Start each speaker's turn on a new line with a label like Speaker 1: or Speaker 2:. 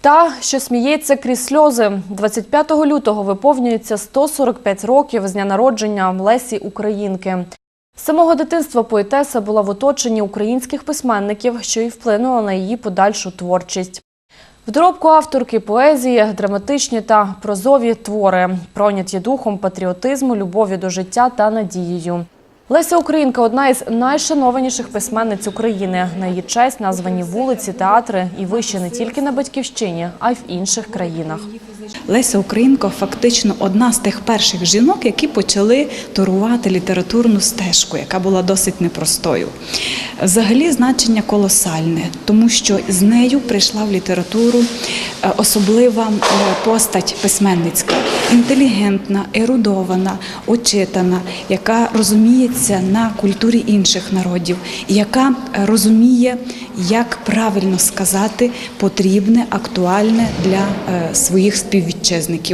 Speaker 1: Та, що сміється крізь сльози. 25 лютого виповнюється 145 років з дня народження Лесі Українки. З самого дитинства поетеса була в оточенні українських письменників, що й вплинуло на її подальшу творчість. В доробку авторки поезії, драматичні та прозові твори, пройняті духом патріотизму, любові до життя та надією. Леся Українка одна із найшанованіших письменниць України. На її честь названі вулиці, театри і виші не тільки на батьківщині, а й в інших країнах.
Speaker 2: Леся Українко фактично одна з тих перших жінок, які почали турувати літературну стежку, яка була досить непростою. Взагалі значення колосальне, тому що з нею прийшла в літературу особлива е, постать письменницька, інтелігентна, ерудована, очитана, яка розуміється на культурі інших народів, яка е, розуміє, як правильно сказати потрібне, актуальне для е, своїх співвітчизників.